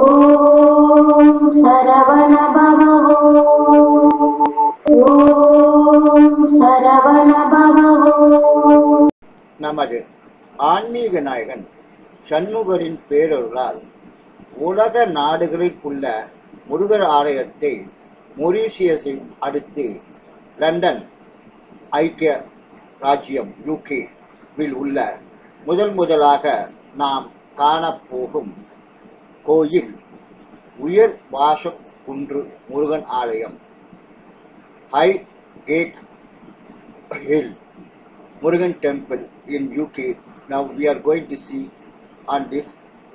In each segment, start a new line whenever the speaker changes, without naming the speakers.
ஓம் சரவண பவோ ஓம் சரவண பவோ
நமது ஆன்மீக நாயகன் சண்முகரின் பேரொருளால் உலக நாடுகளில் உள்ள முருகர் ஆலயத்தை மொரீஷியஸை அடுத்து லண்டன் ஐக்கிய ராஜ்யம் யூகே வில் உள்ள முதல் முதலாக நாம் காணப்போகும் கோயில் உயர் வாசக்குன்று குன்று முருகன் ஆலயம் Highgate hill Murugan temple in UK. Now we are going to see on this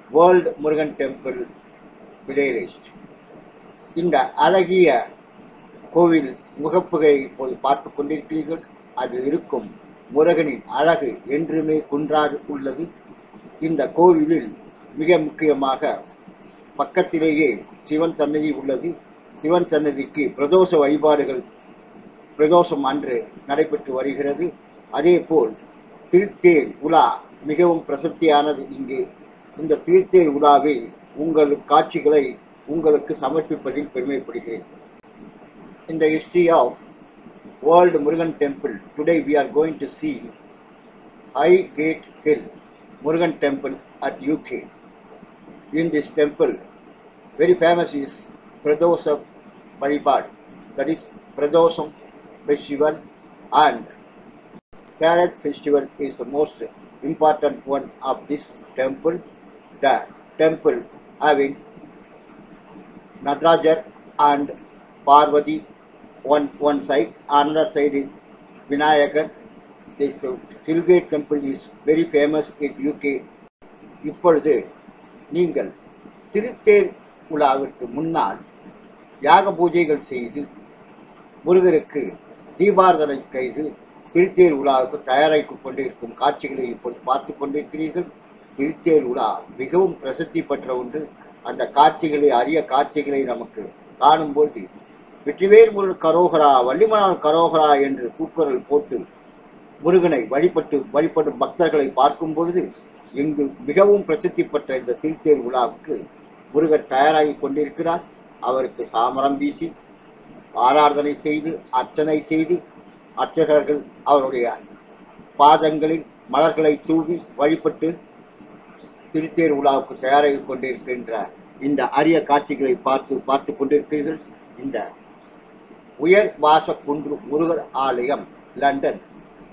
World Murugan Temple village. இந்த அழகிய கோவில் முகப்புகை இப்போது பார்த்து கொண்டிருக்கிறீர்கள் அதில் இருக்கும் முருகனின் அழகு என்றுமே குன்றாது உள்ளது இந்த கோவிலில் மிக முக்கியமாக பக்கத்திலேயே சிவன் சன்னதி உள்ளது. சிவன் சன்னதிக்கு பிரதோஷ வழிபாடுகள் பிரதோஷம் அன்று நடைபெற்று வருகிறது. அதேபோல் திருத்தேர் உலா மிகவும் பிரசித்தியானது இங்கு. இந்த திருத்தேர் உலாவில் உங்கள் காட்சிகளை உங்களுக்கு சமர்ப்பிப்பதில் பெருமைப்படுகிறேன். இந்த history of world Murugan temple today we are going to see Highgate hill Murugan temple at UK in this temple very famous is Pradosa Paribad that is Pradosam festival and Carrot festival is the most important one of this temple. The temple having Natarajar and Parvati one one side, another side is Vinayakar. This Hillgate temple is very famous in UK. இப்பொழுது நீங்கள் திருத்தேர் உலாவிற்கு முன்னால் யாக பூஜைகள் செய்து முருகருக்கு தீபாரதனை செய்து திருத்தேர் உலாவுக்கு தயாராகி கொண்டிருக்கும் காட்சிகளை இப்போது பார்த்து கொண்டிருக்கிறீர்கள். திருத்தேர் உலா மிகவும் பிரசித்தி பெற்ற ஒன்று. அந்த காட்சிகளை அரிய காட்சிகளை நமக்கு காணும்போது வெற்றிவேல் முருகன் கரோகரா வள்ளிமனால் கரோகரா என்று கூக்குரல் போட்டு முருகனை வழிபட்டு வழிபடும் பக்தர்களை பார்க்கும் பொழுது இங்கு மிகவும் பிரசித்தி பெற்ற இந்த திருத்தேர் விழாவுக்கு முருகர் தயாராகி கொண்டிருக்கிறார். அவருக்கு சாமரம் வீசி ஆராதனை செய்து அர்ச்சனை செய்து அர்ச்சகர்கள் அவருடைய பாதங்களில் மலர்களை தூவி வழிபட்டு திருத்தேர் விழாவுக்கு தயாராகி கொண்டிருக்கின்ற இந்த அரிய காட்சிகளை பார்த்து பார்த்து கொண்டிருக்கிறீர்கள். இந்த உயர் வாச குன்று முருகர் ஆலயம் லண்டன்.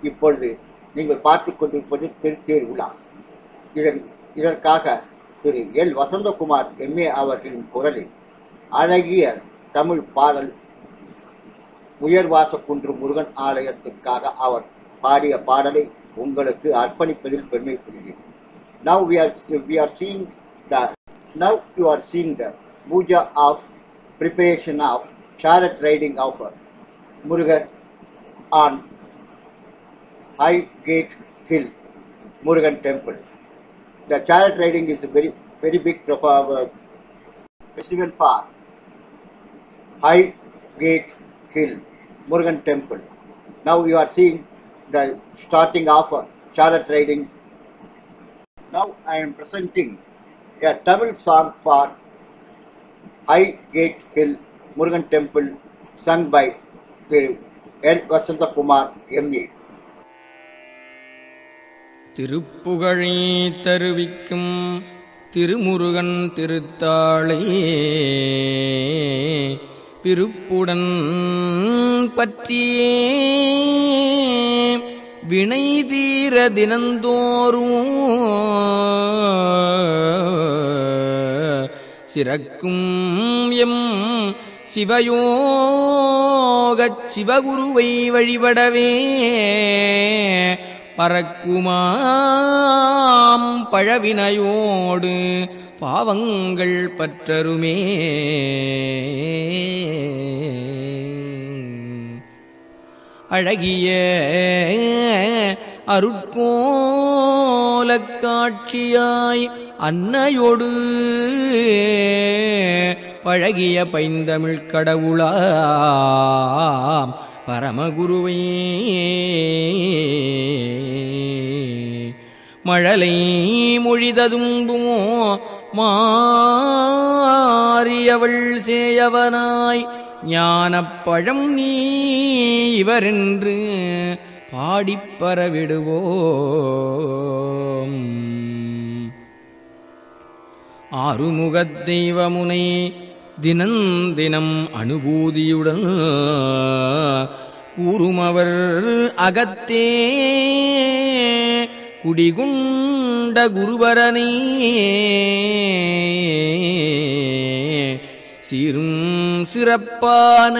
இப்பொழுது நீங்கள் பார்த்து கொண்டிருப்பது திருத்தேர் விழா இதன் இதற்காக திரு எல் வசந்தகுமார் எம்ஏ அவர்களின் குரலில் அழகிய தமிழ் பாடல் உயர்வாசக்குன்று முருகன் ஆலயத்திற்காக அவர் பாடிய பாடலை உங்களுக்கு அர்ப்பணிப்பதில் பெருமை புரிகிறேன் now we are we are seeing the now you are seeing the puja of preparation of chariot riding of Murugan on Highgate hill Murugan temple The chariot riding is a very very big uh, festival for High Gate Hill Murugan Temple. Now you are seeing the starting of uh, chariot riding. Now I am presenting a Tamil song for High Gate Hill Murugan Temple sung by L. Vasanta Kumar M.A.
திருப்புகழை தருவிக்கும் திருமுருகன் திருத்தாளையே. பிறப்புடன் பற்றியே. வினை தீர தினந்தோறும் சிறக்கும் M சிவயோகச் சிவகுருவை வழிபடவே. பறக்குமாம் பழவினையோடு பாவங்கள் பற்றருமே. அழகிய அருட்கோலக் காட்சியாய் அன்னையோடு பழகிய பைந்தமிழ் கடவுளாம் பரமகுருவே. மழலை மொழிததும்புமோ மாறியவள் சேயவனாய் ஞானப்பழம் நீ இவரென்று பாடிப்பரவிடுவோம். ஆறுமுகத் தெய்வமுனை தினந்தினம் அனுபூதியுடன் கூறுமவர் அகத்தே. குடிகுண்ட குருபரனே சீரும் சிறப்பான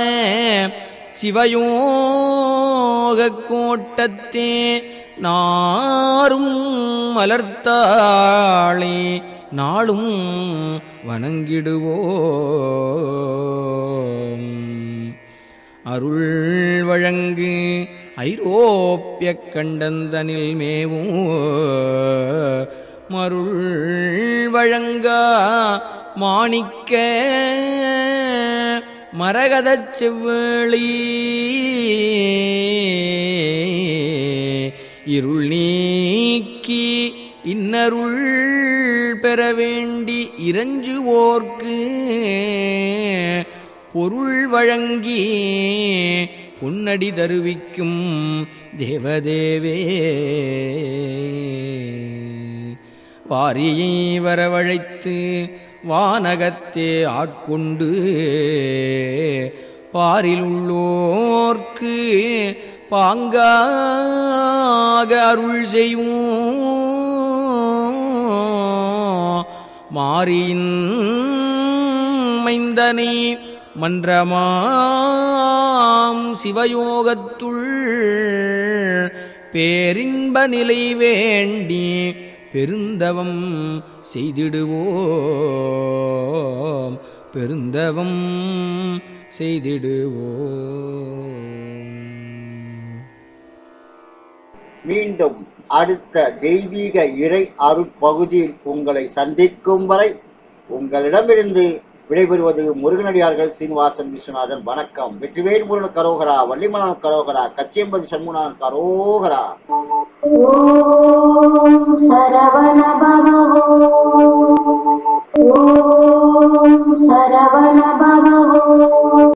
சிவயோகக் கோட்டத்தே. நாரும் மலர்த்தாளே. நாளும் வணங்கிடுவோம். அருள் வழங்கு ஐரோப்பிய கண்டந்தனில் மேவும் மருள் வழங்கா மாணிக்க மரகதச் செவ்வேளி இருள் நீக்கி இன்னருள் பெற வேண்டி இறஞ்சுவோர்க்கு பொருள் வழங்கி பொன்னடி தருவிக்கும் தேவதேவே. வாரியை வரவழைத்து வானகத்தே ஆட்கொண்டு பாரில் உள்ளோர்க்கு பாங்காக அருள் செய்வோம். மாறியின் மைந்தனை மன்றமாம் சிவயோகத்துள் பேரின்ப நிலை வேண்டி பெருந்தவம் செய்திடுவோம். பெருந்தவம் செய்திடுவோம்.
மீண்டும் அடுத்த தெய்வீக இறை அருட்பகுதியில் உங்களை சந்திக்கும் வரை உங்களிடமிருந்து விடைபெறுவது முருகனடியார்கள் சீனிவாசன் விஸ்வநாதன். வணக்கம். வெற்றிவேல் முருகன் கரோகரா வள்ளிமலன் கரோகரா கச்சியம்பதி சண்முகநாதன் கரோகரா.
ஓம் சரவண